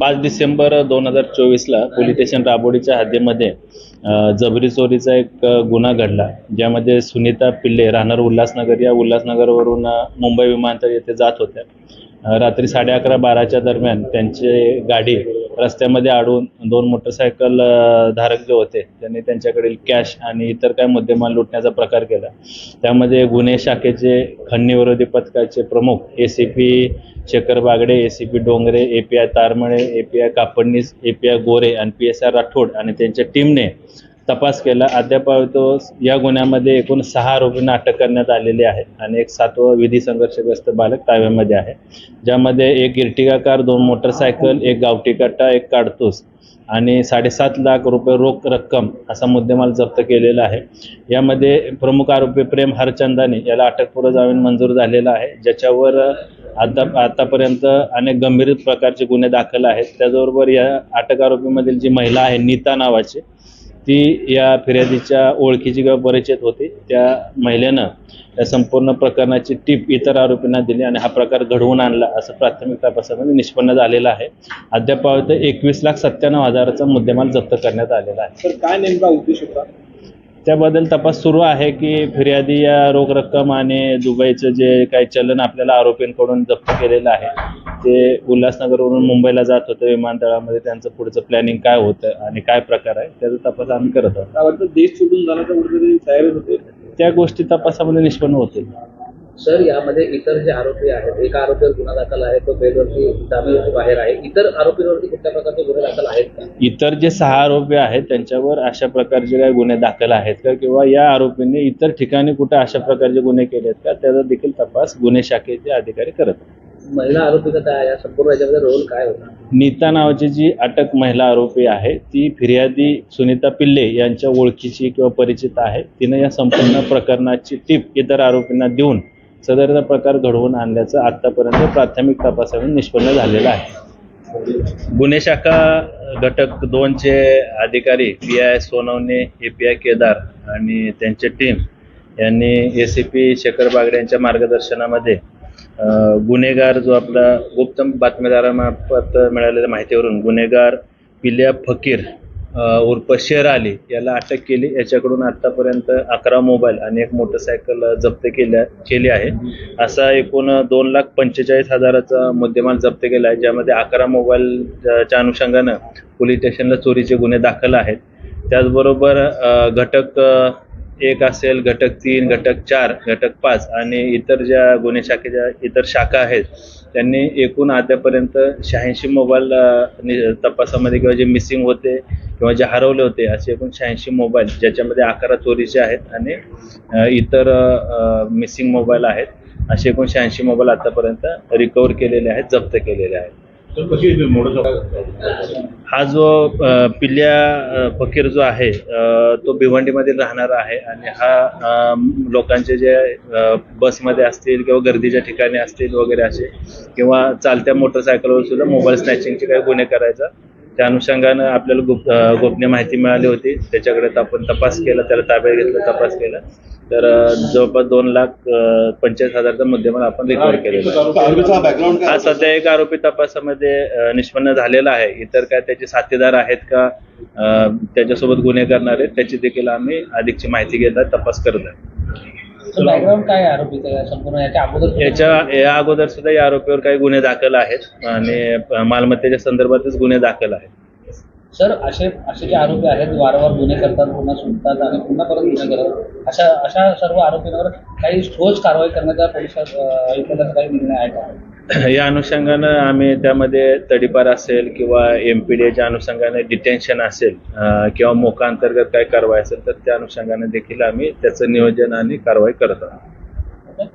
पाच डिसेंबर दोन हजार चोवीसला पोलीस स्टेशन राबोडीच्या हद्दीमध्ये जबरी चोरीचा एक गुन्हा घडला ज्यामध्ये सुनीता पिल्ले राहणार उल्हासनगर या उल्हासनगरवरून मुंबई विमानतळ येथे जात होत्या. रात्री साडे अकरा बाराच्या दरम्यान त्यांची गाडी रस्त्यामध्ये अडवून दोन मोटरसायकल धारक जे होते त्यांनी त्यांच्याकडील कॅश आणि इतर काय मुद्देमाल लुटण्याचा प्रकार केला. त्यामध्ये गुन्हे शाखेचे खंडणीविरोधी पथकाचे प्रमुख A C P Shekhar Bagde A C P Dongre A P I Tarmale A P I Kapadnis A P I Gore आणि पी एस आर राठोड आणि त्यांच्या टीमने तपास केला. अद्याप तो या गुन्ह्यामध्ये एकूण सहा आरोपींना अटक करण्यात आलेली आहे आणि एक सातवं विधी संघर्षग्रस्त बालक ताब्यामध्ये आहे ज्यामध्ये एक इर्टिगा कार दोन मोटरसायकल एक गावठी कट्टा एक काडतूस आणि साडेसात लाख रुपये रोख रक्कम असा मुद्देमाल जप्त केलेला आहे. यामध्ये प्रमुख आरोपी प्रेम हरचंदानी याला अटकपूर्व जामीन मंजूर झालेला आहे ज्याच्यावर आता आतापर्यंत अनेक गंभीर प्रकारचे गुन्हे दाखल आहेत. त्याचबरोबर या अटक आरोपीमधील जी महिला आहे नीता नावाची ती या फिर्यादीच्या ओळखीची किंवा परिचित होती त्या महिलेनं या संपूर्ण प्रकरणाची टीप इतर आरोपींना दिली आणि हा प्रकार घडवून आणला असं प्राथमिक तपासामध्ये निष्पन्न झालेलं आहे. अद्याप एकवीस लाख सत्त्याण्णव हजाराचा मुद्देमाल जप्त करण्यात आलेला आहे. तर काय नेमका उद्देश होता? त्याबद्दल तपास सुरू आहे की फिर्यादी या रोख रक्कम आणि दुबईचं जे काही चलन आपल्याला आरोपींकडून जप्त केलेलं आहे ते उल्हासनगरवरून मुंबईला जात होतं विमानतळामध्ये त्यांचं पुढचं प्लॅनिंग काय होतं आणि काय प्रकार आहे त्याचा तपास आम्ही करत आहोत वाटतं देश सोडून जाण्याचा कुठेतरी तयारीत होते? त्या गोष्टी तपासामध्ये निष्पन्न होतील. सर यामध्ये इतर जे आरोपी आहेत एका आरोपीवर गुन्हा दाखल आहे तो बेलवरती जामीनवरती बाहेर आहे. इतर आरोपींवरती कुठल्या प्रकारचे गुन्हे दाखल आहेत का? इतर जे सहा आरोपी आहेत त्यांच्यावर अशा प्रकारचे काही गुन्हे दाखल आहेत का? किंवा या आरोपींनी इतर ठिकाणी कुठे अशा प्रकारचे गुन्हे केलेत का? त्याचा देखील तपास गुन्हे शाखेचे अधिकारी करत आहेत. महिला आरोपीचा काय या संपूर्ण याच्यामध्ये रोल काय होता? नीता नावाची जी अटक महिला आरोपी आहे ती फिर्यादी सुनीता पिल्ले यांच्या ओळखीची किंवा परिचित आहे. तिने या संपूर्ण प्रकरणाची टीप इतर आरोपींना देऊन सदरचा प्रकार घडवून आणल्याचं आतापर्यंत प्राथमिक तपासामध्ये निष्पन्न झालेलं आहे. गुन्हे शाखा घटक दोनचे अधिकारी P I Sonawane A P I Kedar आणि त्यांचे टीम यांनी A C P Shekhar Bagade यांच्या मार्गदर्शनामध्ये गुन्हेगार जो आपला गुप्त बातमीदारामार्फत मिळालेल्या माहितीवरून गुन्हेगार पिल्या फकीर उर्फ शेर आली याला अटक केली. याच्याकडून आतापर्यंत अकरा मोबाईल आणि एक मोटरसायकल जप्त केल्या केली आहे. असा एकूण दोन लाख पंचेचाळीस हजाराचा मुद्देमाल जप्त केला आहे ज्यामध्ये अकरा मोबाईलच्या अनुषंगानं पोलीस स्टेशनला चोरीचे गुन्हे दाखल आहेत. त्याचबरोबर घटक एक असेल घटक तीन घटक चार घटक पाच आणि इतर ज्या गुन्हे शाखेच्या इतर शाखा आहेत त्यांनी एकूण आतापर्यंत शहाऐंशी मोबाईल नि- तपासामध्ये किंवा जे मिसिंग होते किंवा जे हरवले होते असे एकूण शहाऐंशी मोबाईल ज्याच्यामध्ये अकरा चोरीचे आहेत आणि इतर मिसिंग मोबाईल आहेत असे एकूण शहाऐंशी मोबाईल आतापर्यंत रिकवर केलेले आहेत जप्त केलेले आहेत. हा जो पिल्ल्या फकीर जो आहे तो भिवंडीमध्ये राहणारा आहे आणि हा लोकांचे जे बसमध्ये असतील किंवा गर्दीच्या ठिकाणी असतील वगैरे असे किंवा चालत्या मोटरसायकलवर सुद्धा मोबाईल स्नॅचिंगचे काही गुन्हे करायचा त्या अनुषंगानं आपल्याला गुप गोपनीय माहिती मिळाली होती. त्याच्याकडे आपण तपास केला त्याला ताब्यात घेतला तपास केला. तर जवळपास दोन लाख अ, पंचेचाळीस हजारचा मुद्देमाल आपण रिकवर केलेला हा सध्या एक आरोपी तपासामध्ये निष्पन्न झालेला आहे. इतर काय त्याचे साथीदार आहेत का त्याच्यासोबत गुन्हे करणारे त्याची देखील आम्ही अधिकची माहिती घेत आहे तपास करत आहे. बॅकग्राऊंड काय आहे आरोपीचं? या संपूर्ण याच्या अगोदर याच्या या अगोदर सुद्धा या आरोपीवर काही गुन्हे दाखल आहेत आणि मालमत्तेच्या संदर्भातच गुन्हे दाखल आहेत. सर असे असे जे आरोपी आहेत वारंवार गुन्हे करतात पुन्हा सुटतात आणि पुन्हा परत गुन्हे करतात. अशा अशा सर्व आरोपींवर काही ठोस कारवाई करण्याचा पोलीस आयुक्तांचा काही निर्णय आहे का? या अनुषंगानं आम्ही त्यामध्ये तडीपार असेल किंवा एम पी डीच्या अनुषंगाने डिटेन्शन असेल किंवा मोका अंतर्गत काय कारवाई असेल तर त्या अनुषंगाने देखील आम्ही त्याचं नियोजन आणि कारवाई करत आहोत.